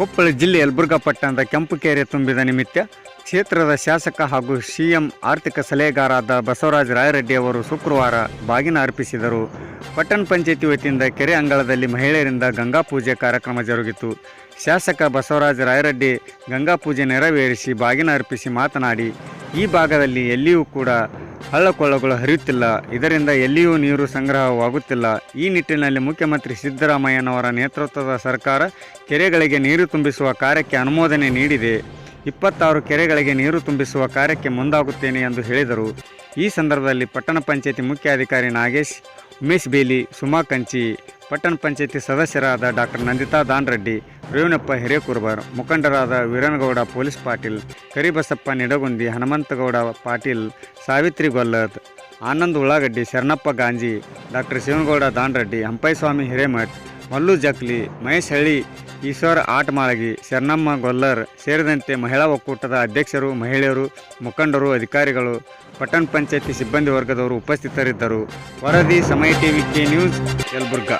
ಕೊಪ್ಪಳ ಜಿಲ್ಲೆ ಯಲಬುರ್ಗಾ ಪಟ್ಟಣದ ಕೆಂಪುಕೆರೆ ತುಂಬಿದ ನಿಮಿತ್ತ ಕ್ಷೇತ್ರದ ಶಾಸಕ ಹಾಗೂ ಸಿಎಂ ಆರ್ಥಿಕ ಸಲಹೆಗಾರಾದ ಬಸವರಾಜ ರಾಯರೆಡ್ಡಿ ಅವರು ಶುಕ್ರವಾರ ಬಾಗಿನ ಅರ್ಪಿಸಿದರು. ಪಟ್ಟಣ ಪಂಚಾಯತಿ ವತಿಯಿಂದ ಕೆರೆ ಅಂಗಳದಲ್ಲಿ ಮಹಿಳೆಯರಿಂದ ಗಂಗಾ ಪೂಜೆ ಕಾರ್ಯಕ್ರಮ ಜರುಗಿತು. ಶಾಸಕ ಬಸವರಾಜ ರಾಯರೆಡ್ಡಿ ಗಂಗಾ ಪೂಜೆ ನೆರವೇರಿಸಿ ಬಾಗಿನ ಅರ್ಪಿಸಿ ಮಾತನಾಡಿ, ಈ ಭಾಗದಲ್ಲಿ ಎಲ್ಲಿಯೂ ಕೂಡ ಹಳ್ಳಕೊಳ್ಳಗಳು ಹರಿಯುತ್ತಿಲ್ಲ. ಇದರಿಂದ ಎಲ್ಲಿಯೂ ನೀರು ಸಂಗ್ರಹವಾಗುತ್ತಿಲ್ಲ. ಈ ನಿಟ್ಟಿನಲ್ಲಿ ಮುಖ್ಯಮಂತ್ರಿ ಸಿದ್ದರಾಮಯ್ಯನವರ ನೇತೃತ್ವದ ಸರ್ಕಾರ ಕೆರೆಗಳಿಗೆ ನೀರು ತುಂಬಿಸುವ ಕಾರ್ಯಕ್ಕೆ ಅನುಮೋದನೆ ನೀಡಿದೆ. ಇಪ್ಪತ್ತಾರು ಕೆರೆಗಳಿಗೆ ನೀರು ತುಂಬಿಸುವ ಕಾರ್ಯಕ್ಕೆ ಮುಂದಾಗುತ್ತೇನೆ ಎಂದು ಹೇಳಿದರು. ಈ ಸಂದರ್ಭದಲ್ಲಿ ಪಟ್ಟಣ ಪಂಚಾಯತಿ ಮುಖ್ಯಾಧಿಕಾರಿ ನಾಗೇಶ್, ಉಮೇಶ್ ಬೇಲಿ, ಸುಮಾ ಕಂಚಿ, ಪಟ್ಟಣ ಪಂಚಾಯತಿ ಸದಸ್ಯರಾದ ಡಾಕ್ಟರ್ ನಂದಿತಾ ದಾನ್ ರೆಡ್ಡಿ ರೇವಣಪ್ಪ ಹಿರೇಕುರ್ಬರ್ ಮುಖಂಡರಾದ ವೀರನಗೌಡ ಪೊಲೀಸ್ ಪಾಟೀಲ್, ಕರಿಬಸಪ್ಪ ನಿಡಗುಂದಿ, ಹನುಮಂತಗೌಡ ಪಾಟೀಲ್, ಸಾವಿತ್ರಿ ಗೊಲ್ಲತ್, ಆನಂದ್ ಉಳ್ಳಾಗಡ್ಡಿ, ಶರಣಪ್ಪ ಗಾಂಜಿ, ಡಾಕ್ಟರ್ ಶಿವನಗೌಡ ದಾನ್ರೆಡ್ಡಿ ಹಂಪೈಸ್ವಾಮಿ ಹಿರೇಮಠ್, ಮಲ್ಲು ಜಕ್ಲಿ, ಮಹೇಶ್ ಹಳ್ಳಿ, ಈಶ್ವರ್ ಆಟಮಾಳಗಿ, ಶರಣಮ್ಮ ಗೊಲ್ಲರ್ ಸೇರಿದಂತೆ ಮಹಿಳಾ ಒಕ್ಕೂಟದ ಅಧ್ಯಕ್ಷರು, ಮಹಿಳೆಯರು, ಮುಖಂಡರು, ಅಧಿಕಾರಿಗಳು, ಪಟ್ಟಣ ಪಂಚಾಯತಿ ಸಿಬ್ಬಂದಿ ವರ್ಗದವರು ಉಪಸ್ಥಿತರಿದ್ದರು. ವರದಿ ಸಮಯ ಟಿವಿ ಕೆ ನ್ಯೂಸ್ ಯಲಬುರ್ಗಾ.